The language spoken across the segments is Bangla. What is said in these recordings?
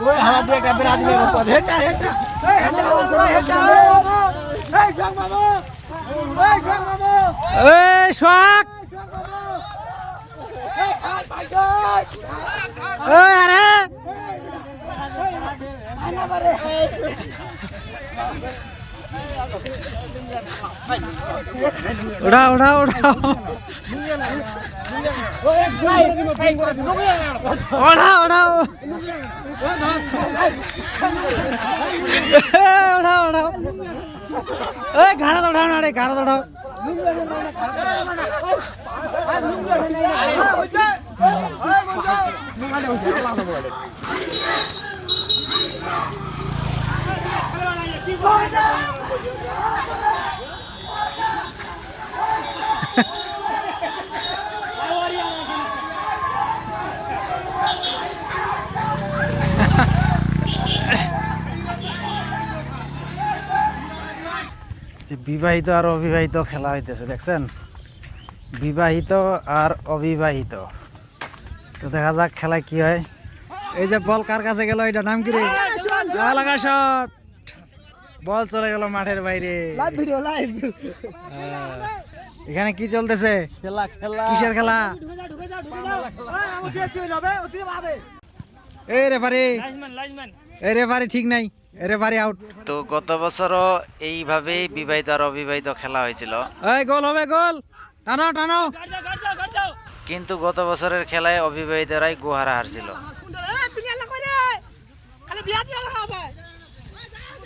ওই হাওয়া দিয়ে একটা ব্রাজিলের উপর হেটা হেটা এই সোহাগ এই আরে। উঠাও উঠাও উঠাও ওঠাও ওঠাও ওঠাও ওঠাও এই ঘাড়া উঠাও না রে ঘাড়া উঠাও যে বিবাহিত আর অবিবাহিত খেলা হইতেছে দেখছেন? বিবাহিত আর অবিবাহিত। তো দেখা যাক খেলায় কি হয়। এই যে বল কার কাছে গেল এটা নাম কি রে? আহ, লাগা শট বল চলে গেল মাঠের বাইরে। লাইভ ভিডিও লাইভ এখানে কি চলতেছে? খেলা খেলা। কিসের খেলা? এই রেফারি। এই রেফারি ঠিক নাই। এই রেফারি আউট তো গত বছরও এইভাবেই বিবাহিত আর অবিবাহিত খেলা হয়েছিল। এই গোল হবে গোল। টানো টানো কিন্তু গত বছরের খেলায় অবিবাহিতরাই গুহারা হারছিল।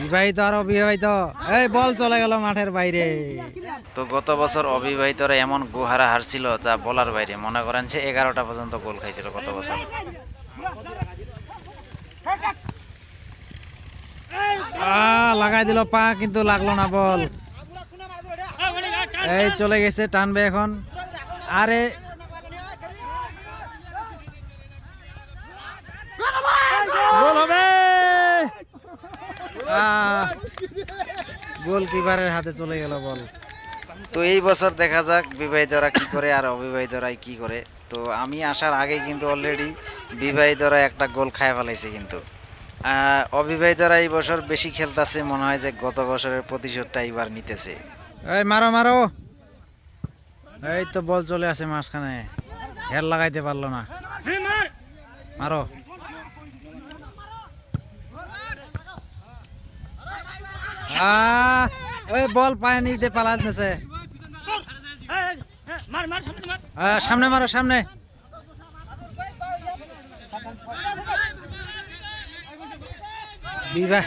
বিবাহিত আর অবিবাহিত। এই বল চলে গেল মাঠের বাইরে। তো গত বছর অবিবাহিতরা এমন গুহারা হারছিল যা বলার বাইরে। মনে করেন যে এগারোটা পর্যন্ত গোল খাইছিল গত বছর। লাগাই দিল পা কিন্তু লাগল না বল। এই চলে গেছে টানবে এখন। আরে গোল হবে গোলকিপারের হাতে চলে গেল বল। তো এই বছর দেখা যাক বিবাহিতরা কি করে আর অবিবাহিতরাই কি করে। তো আমি আসার আগে কিন্তু অলরেডি বিবাহিতরা একটা গোল খায় ফেলাইছে কিন্তু। অবিবাহিতরা এই বছর বেশি খেলতেছে মনে হয় যে গত বছরের প্রতিশোধটা এবার নিতেছে। এই মারো মারো। এই তো বল চলে আসে মাঝখানে। হের লাগাইতে পারল না। মারো। ওই বল পায়ে নিচে পালা দিতেছে সামনে মারো সামনে। বিবাহ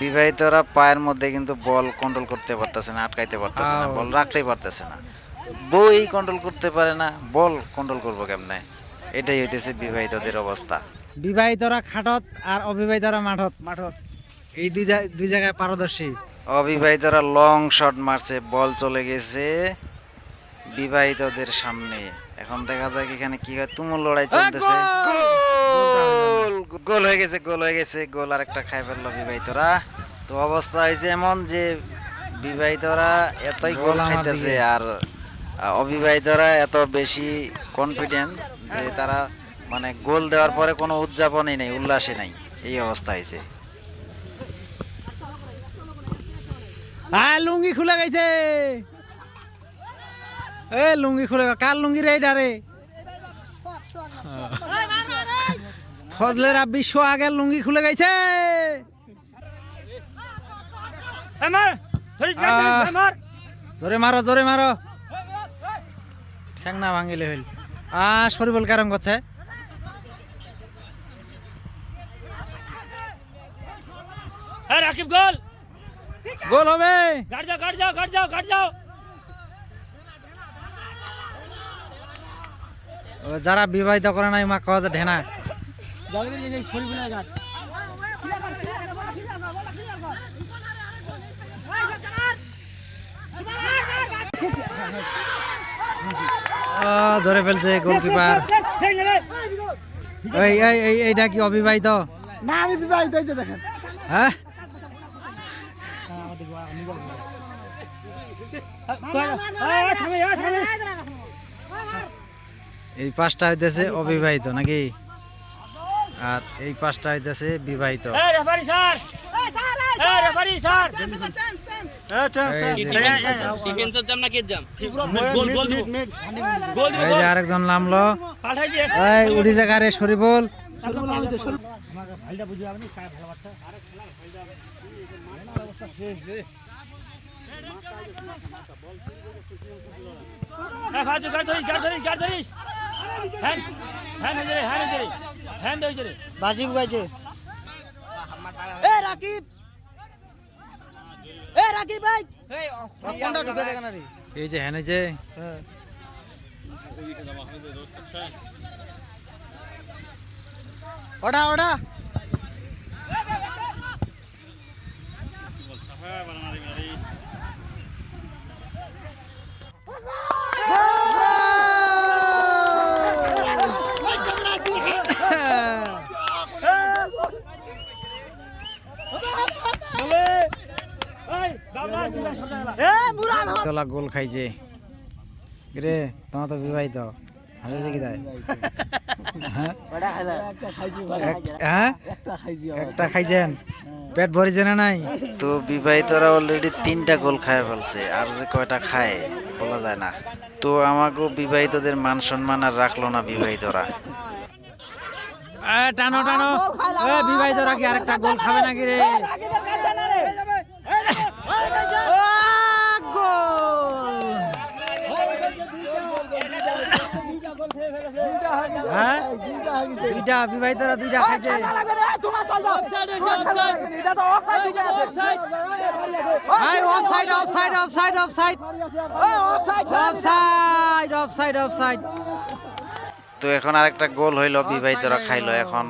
বিবাহিতরা পায়ের মধ্যে কিন্তু বল কন্ট্রোল করতে পারতেছে না আটকাইতে পারতেছে না বল রাখতেই পারতেছে না। বই কন্ট্রোল করতে পারে না বল কন্ট্রোল করব কেমনে? এটাই হইতেছে বিবাহিতদের অবস্থা। বিবাহিতরা খাটত আর অবিবাহিতরা মাঠত। মাঠত। এই দুই দুই জায়গায় পারদর্শী। অবিবাহিতরা লং শট মারছে বল চলে গেছে বিবাহিতদের সামনে। এখন দেখা যায় এখানে কি হয়। তুমুল লড়াই চলতেছে। গোল! গোল! হয়ে গেছে গোল হয়ে গেছে। গোল আর একটা খাই ফেলল বিবাহিতরা। তো অবস্থা হয়েছে এমন যে বিবাহিতরা এতই গোল গোল খাইতেছে আর অবিবাহিতরা এত বেশি কনফিডেন্ট যে তারা মানে গোল দেওয়ার পরে কোনো উদযাপনই নেই উল্লাসই নাই। এই অবস্থা হয়েছে লুঙ্গি খুলে গেছে। এ লুঙ্গি খুলে কার লুঙ্গি রে এটা ফজলের আব্বি শো আগের লুঙ্গি খুলে গেছে। জোরে মারো জোরে মারো। ঠ্যাংনা ভাঙিলে হইল। আ শরীফুল কারণ করছে। রাকিব গোল। গোল হবে। কাট যাও কাট যাও কাট যাও কাট যাও। যারা বিবাহিত করে নাই মা কজ ঢেনা। আহ, ধরে ফেলছে গোলকিপার এই এই এই এইটা কি অবিবাহিত? না আমি বিবাহিত হয়েছে দেখেন। হ্যাঁ? এই পাঁচটা হইতেছে অবিবাহিত নাকি? আর এই পাঁচটা হইতেছে বিবাহিত। আরেকজন নামলো। উঠি জায়গারে শরীফুল। ভাইটা বুঝি আপনি কায় ভালো বাচ্চা হ্যাঁ ফাজু গাড় ধরিস গাড় ধরিস গাড় ধরিস। হ্যান্ড হ্যান্ড হয়ে হ্যান্ড হয়ে হ্যান্ড হয়ে যাবে বাসি বুগাইছে এ রাকিব! এ রাকিব ভাই! এই কোনটা ঢুকে দেখেন রে? এই যে হ্যাঁ যে হ্যাঁ। ওটা ওটা এই বাবা দিলা সাজা গেলা এ মুরাদ তোলা গোল খাইছে। রে তোমার তো বিবাহিত। হাসেছে কি তাই? একটা খাইছি ভাই। হ্যাঁ? একটা খাইছি একটা খাইছেন? পেট ভরিছে না নাই? তো বিবাহিতরা অলরেডি তিনটা গোল খায় ফেলছে আর যে কয়টা খায় বলা যায় না। তো আমাকেও বিবাহিতদের মান সম্মান আর রাখল না বিবাহিতরা। এ, টানো টানো। এ বিবাহিতরা কি আরেকটা গোল খাবে নাকি রে? হ্যাঁ? দুইটা বিবাহিতরা দুইটা খাইছে। Offside offside offside offside offside offside offside তো এখন আরেকটা গোল হইল বিবাহিতরা খাইলো। এখন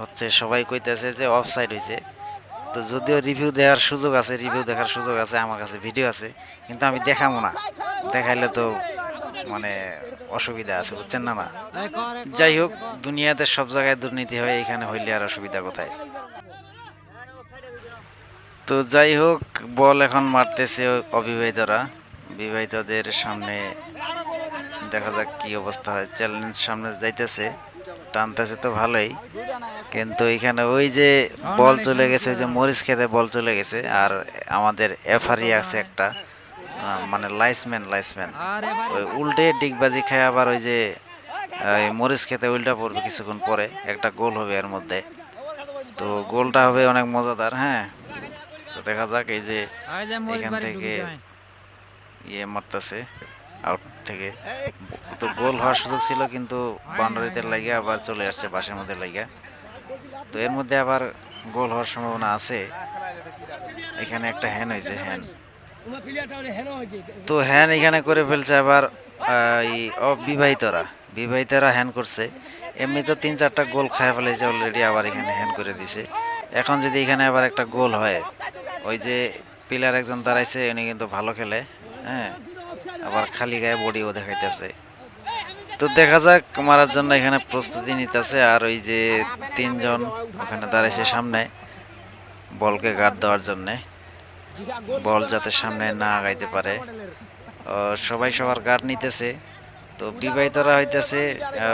হচ্ছে সবাই কইতেছে যে অফ সাইড হয়েছে তো যদিও রিভিউ দেওয়ার সুযোগ আছে রিভিউ দেখার সুযোগ আছে আমার কাছে ভিডিও আছে কিন্তু আমি দেখাবো না। দেখাইলে তো মানে অসুবিধা আছে বুঝছেন না না যাই হোক দুনিয়াতে সব জায়গায় দুর্নীতি হয় এখানে হইলে আর অসুবিধা কোথায়? তো যাই হোক বল এখন মারতেছে অবিবাহিতরা। বিবাহিতদের সামনে দেখা যাক কি অবস্থা হয়। চ্যালেঞ্জ সামনে যাইতেছে টানতেছে তো ভালোই। কিন্তু এখানে ওই যে বল চলে গেছে ওই যে মরিচ খেতে বল চলে গেছে আর আমাদের এফআরই আছে একটা। মানে লাইসম্যান লাইসম্যান। ওই উল্টে ডিগবাজি খায় আবার ওই যে মরিচ খেতে উল্টা পড়বে কিছুক্ষণ পরে একটা গোল হবে এর মধ্যে। তো গোলটা হবে অনেক মজাদার হ্যাঁ। তো দেখা যাক এই যে এখান থেকে ইয়ে মারতেছে আউট থেকে। তো গোল হওয়ার সুযোগ ছিল কিন্তু বাউন্ডারিতে লাগিয়ে আবার চলে আসছে বাসের মধ্যে লাগিয়ে। তো এর মধ্যে আবার গোল হওয়ার সম্ভাবনা আছে। এখানে একটা হ্যান হয়েছে হ্যান তো হ্যান এখানে করে ফেলছে আবার এই অবিবাহিতরা। বিবাহিতরা হ্যান করছে। এমনি তো তিন চারটা গোল খায় ফেলেছে অলরেডি আবার এখানে হ্যান করে দিছে। এখন যদি এখানে আবার একটা গোল হয়, ওই যে পিলার একজন দাঁড়াইছে, উনি কিন্তু ভালো খেলে হ্যাঁ? আবার খালি গায়ে বডিও দেখাইতেছে। তো দেখা যাক, মারার জন্য এখানে প্রস্তুতি নিতেছে, আর ওই যে তিনজন ওখানে দাঁড়াইছে সামনে, বলকে গার্ড দেওয়ার জন্যে। বল যাতে সামনে না আগাইতে পারে। সবাই সবার গার্ড নিতেছে। তো বিবাহিতরা হইতেছে,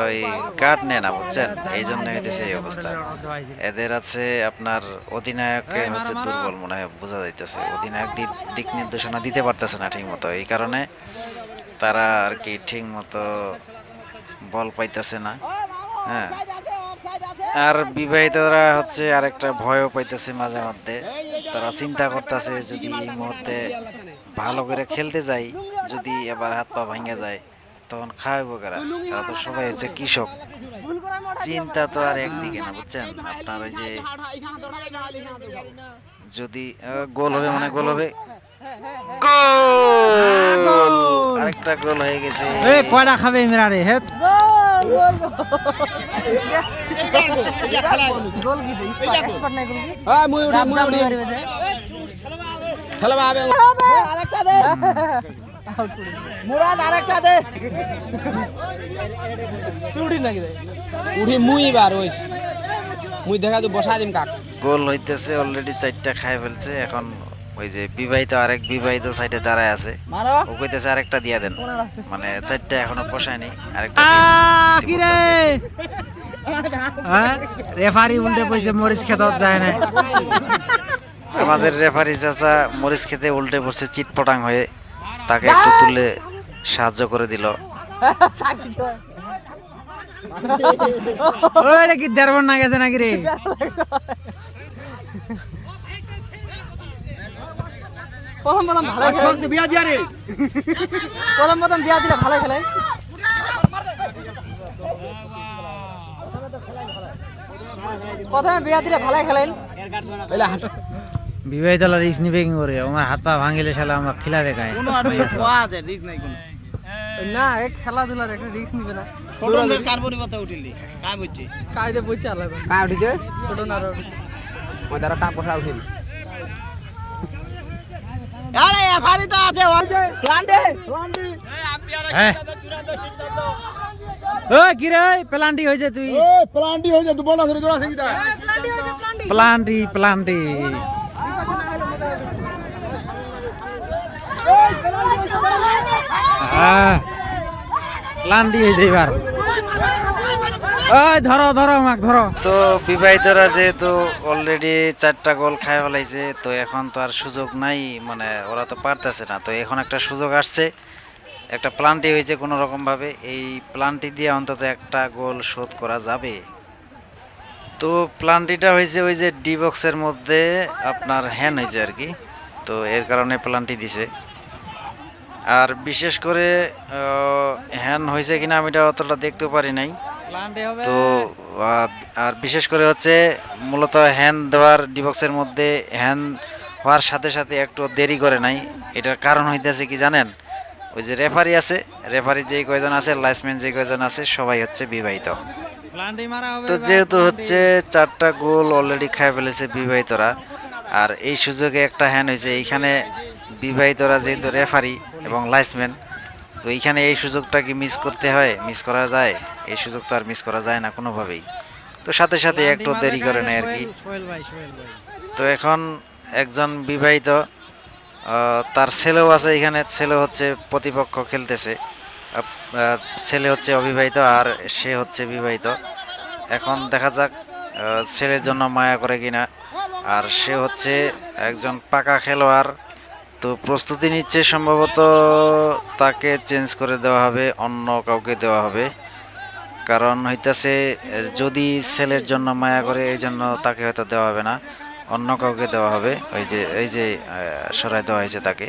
ওই গার্ড নেয় না, বুঝছেন? এই জন্য হইতেছে এই অবস্থা। এদের আছে আপনার অধিনায়ককে হচ্ছে দুর্বল মনে হয়, বোঝা যাইতেছে। অধিনায়ক দিক নির্দেশনা দিতে পারতেছে না ঠিক মতো এই কারণে তারা আর কি ঠিক মতো বল পাইতেছে না। হ্যাঁ। আর বিবাহিতরা হচ্ছে আরেকটা ভয়ও পাইতেছে মাঝে মধ্যে। তারা চিন্তা করতেছে যদি এই মুহূর্তে ভালো করে খেলতে যাই যদি এবার হাত পা ভাঙে যায় তখন খাওয়াবো কারা? তারা তো সবাই হচ্ছে কৃষক। চিন্তা তো আর একদিকে না বুঝছেন? আপনার ওই যে যদি গোল হবে মানে গোল হবে। গোল! আরেকটা গোল হয়ে গেছে। কয়টা খাবে মেরা রে হ্যাঁ মুরাদ আরেকটা দে তুই উঠি নাকি উঠি মুই এবার ওই মুই দেখা তো বসা দিম কাক গোল হইতেছে অলরেডি চারটা খাই ফেলছে, এখন ওই যে বিবাহিত আরেক বিবাহিত সাইডে দাঁড়ায় আছে। ও কইতেছে আরেকটা দিয়া দেন। মানে চারটা এখনও পোষায়নি আরেকটা কি রে? হ্যাঁ? রেফারি উল্টে পয়সা মরিচ খেতে যায় না। আমাদের রেফারি চাচা মরিচ খেতে উল্টে পড়ছে চিটপটাং হয়ে তাকে একটু তুলে সাহায্য করে দিল। ওই কি দেড় না গেছে নাকি রে? প্রথম প্রথম ভালো খেলে। বিয়া দিয়া রে। প্রথম প্রথম বিয়া দিলে ভালো খেলে। প্রথমে বিয়া দিলে ভালো খেলেন বিবাহিত রিক্স নিবে কি করে? আমার হাত পা ভাঙিলে শালা আমরা খিলাবে গায়ে। না এ খেলাধুলার একটা রিস্ক নিবে না। কায়দে বইছে আলাদা। কায় উঠিছে ছোট না উঠেছে। ওই দ্বারা উঠিল। আরে এফারি তো আছে প্লান্টে হ্যাঁ। ও কি রে প্লান্টি হয়েছে তুই। প্লান্টি হয়ে যায় তুই বল না ধরে তোরা শিখি প্লান্টি প্লান্টি প্লান্টি হয়েছে এবার। ওই ধরো ধরো ধরো। তো বিবাহিতরা যেহেতু অলরেডি চারটা গোল খায় ফেলাইছে, তো এখন তো আর সুযোগ নাই মানে ওরা তো পারতেছে না। তো এখন একটা সুযোগ আসছে, একটা প্লান্টি হয়েছে কোনো রকমভাবে এই প্লান্টি দিয়ে অন্তত একটা গোল শোধ করা যাবে। তো প্লান্টিটা হয়েছে ওই যে ডি বক্সের মধ্যে আপনার হ্যান হয়েছে আর কি। তো এর কারণে প্লান্টি দিছে। আর বিশেষ করে হ্যান হয়েছে কিনা আমি এটা অতটা দেখতে পারি নাই। তো আর বিশেষ করে হচ্ছে মূলত হ্যান্ড দেওয়ার ডিবক্সের মধ্যে হ্যান্ড হওয়ার সাথে সাথে একটু দেরি করে নাই। এটার কারণ হইতেছে কি জানেন? ওই যে রেফারি আছে রেফারি যেই কয়জন আছে লাইসম্যান যে কয়জন আছে সবাই হচ্ছে বিবাহিত। তো যেহেতু হচ্ছে চারটা গোল অলরেডি খাই ফেলেছে বিবাহিতরা আর এই সুযোগে একটা হ্যান্ড হয়েছে। এইখানে বিবাহিতরা যেহেতু রেফারি এবং লাইসম্যান তো এইখানে এই সুযোগটা কি মিস করতে হয়? মিস করা যায়? এই সুযোগ তো আর মিস করা যায় না কোনোভাবেই। তো সাথে সাথে একটু দেরি করে নেয় আর কি। তো এখন একজন বিবাহিত তার ছেলেও আছে এখানে ছেলে হচ্ছে প্রতিপক্ষ খেলতেছে। ছেলে হচ্ছে অবিবাহিত আর সে হচ্ছে বিবাহিত। এখন দেখা যাক ছেলের জন্য মায়া করে কিনা। আর সে হচ্ছে একজন পাকা খেলোয়াড়। তো প্রস্তুতি নিচ্ছে সম্ভবত তাকে চেঞ্জ করে দেওয়া হবে, অন্য কাউকে দেওয়া হবে। কারণ হইতাছে যদি ছেলের জন্য মায়া করে, এই জন্য তাকে হয়তো দেওয়া হবে না। অন্য কাউকে দেওয়া হবে, ওই যে, এই যে সরাই দেওয়া হয়েছে তাকে।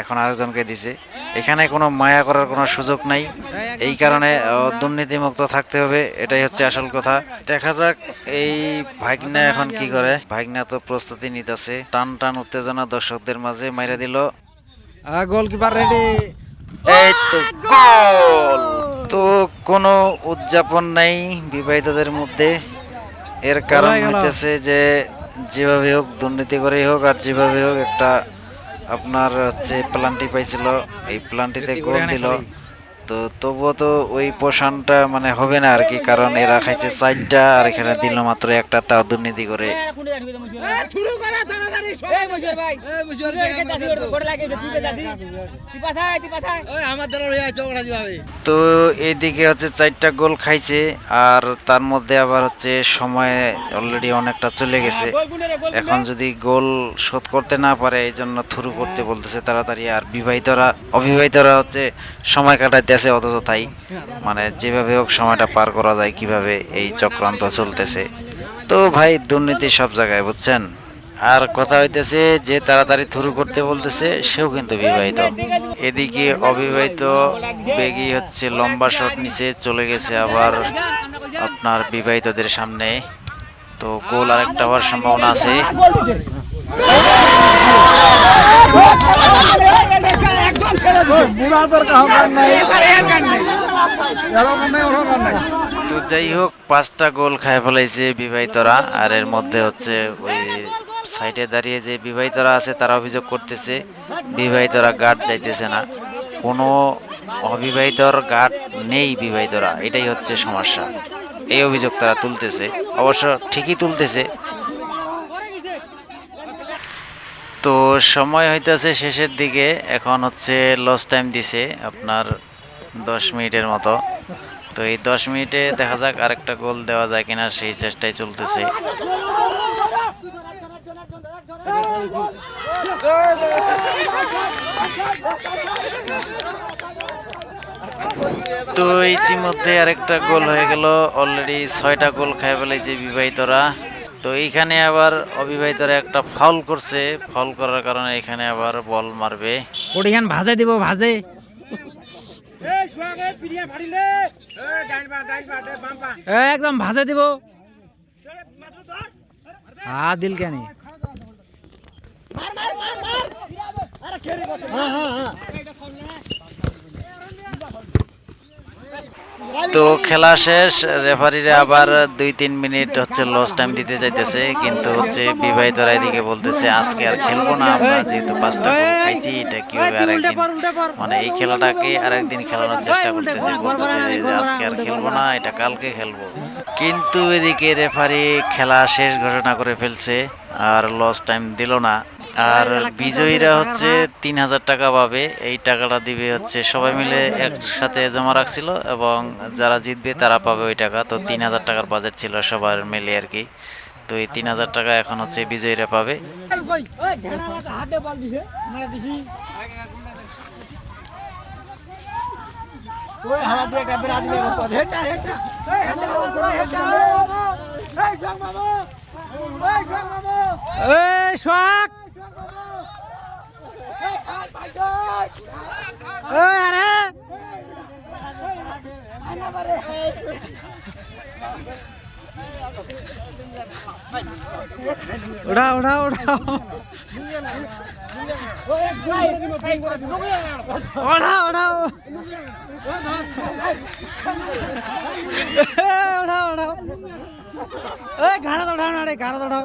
এখন আরেকজনকে দিছে। এখানে কোনো মায়া করার কোনো সুযোগ নাই। এই কারণে দুর্নীতিমুক্ত থাকতে হবে এটাই হচ্ছে আসল কথা। দেখা যাক এই ভাগনা এখন কি করে। ভাগনা তো প্রস্তুতি নিতেছে। টান টান উত্তেজনা দর্শকদের মাঝে মাইরা দিল। গোলকিপার রেডি এই তো গোল! তো কোনো উদযাপন নাই বিবাহিতদের মধ্যে। এর কারণ হইতেছে যে যেভাবে হোক দুর্নীতি করেই হোক আর যেভাবে হোক একটা আপনার হচ্ছে প্ল্যানটি পাইছিল এই প্ল্যানটিতে গোল দিল। তো তবুও তো ওই পোষণটা মানে হবে না আর কি কারণ এরা খাইছে চারটা আর এখানে দিল মাত্র একটা তাও দুর্নীতি করে। হয়ে তো এইদিকে হচ্ছে চারটা গোল খাইছে আর তার মধ্যে আবার হচ্ছে সময় অলরেডি অনেকটা চলে গেছে। এখন যদি গোল শোধ করতে না পারে এই জন্য থ্রু করতে বলতেছে তাড়াতাড়ি আর বিবাহিতরা অবিবাহিতরা হচ্ছে সময় কাটাইতেছে অথচ তাই। মানে যেভাবে হোক সময়টা পার করা যায়, কীভাবে এই চক্রান্ত চলতেছে। তো ভাই, দুর্নীতি সব জায়গায়, বুঝছেন? আর কথা হইতেছে যে তাড়াতাড়ি থুরু করতে বলতেছে, সেও কিন্তু বিবাহিত। এদিকে অবিবাহিত বেগি হচ্ছে লম্বা শট নিচে চলে গেছে আবার আপনার বিবাহিতদের সামনে। তো গোল আরেকটা হওয়ার সম্ভাবনা আছে। বুড়া তোর নাই। এরকম নাই। ওরকম নাই তো যাই হোক পাঁচটা গোল খায় ফেলাইছে বিবাহিতরা আর এর মধ্যে হচ্ছে ওই সাইডে দাঁড়িয়ে যে বিবাহিতরা আছে তারা অভিযোগ করতেছে বিবাহিতরা গার্ড চাইতেছে না। কোনো অবিবাহিতর গার্ড নেই বিবাহিতরা এটাই হচ্ছে সমস্যা। এই অভিযোগ তারা তুলতেছে। অবশ্য ঠিকই তুলতেছে তো সময় হইতেছে শেষের দিকে, এখন হচ্ছে লস টাইম দিছে আপনার দশ মিনিটের মতো। তো এই দশ মিনিটে দেখা যাক আরেকটা গোল দেওয়া যায় কিনা সেই চেষ্টায় চলতেছে। তো ইতিমধ্যে আরেকটা গোল হয়ে গেল অলরেডি ছয়টা গোল খাই ফেলেছে বিবাহিতরা। তো এইখানে আবার অবিবাহিতরা একটা ফাউল করছে ফাউল করার কারণে এখানে আবার বল মারবে ওটিখান ভাজে দিব ভাজে এই সোয়াগে পিড়িয়া ফাড়িলে এ, একদম ভাজে দিব হা দিল কেন তো খেলা শেষ রেফারিরা আবার দুই তিন মিনিট হচ্ছে লস টাইম দিতে চাইতেছে কিন্তু হচ্ছে বিবাহিতরা এদিকে বলতেছে আজকে আর খেলব না আমরা যেহেতু পাঁচটা গোল খাইছি এটা কি হবে আরেকদিন মানে এই খেলাটাকে আরেকদিন খেলানোর চেষ্টা করতেছে বলতেছে যে আজকে আর খেলব না এটা কালকে খেলব। কিন্তু এদিকে রেফারি খেলা শেষ ঘোষণা করে ফেলছে আর লস টাইম দিল না। আর বিজয়ীরা হচ্ছে তিন হাজার টাকা পাবে। এই টাকাটা দিবে হচ্ছে সবাই মিলে একসাথে জমা রাখছিল এবং যারা জিতবে তারা পাবে ওই টাকা। তো তিন হাজার টাকার বাজেট ছিল সবার মিলে আর কি। তো এই তিন হাজার টাকা এখন হচ্ছে বিজয়ীরা পাবে। হাতে বল দিছে মারা দিছি এই এই আরে উঠাও উঠাও উঠাও ওঠাও ওঠাও এ, ওঠাও ওঠাও এই ঘাড়া ওঠাও না রে ঘাড়া ওঠাও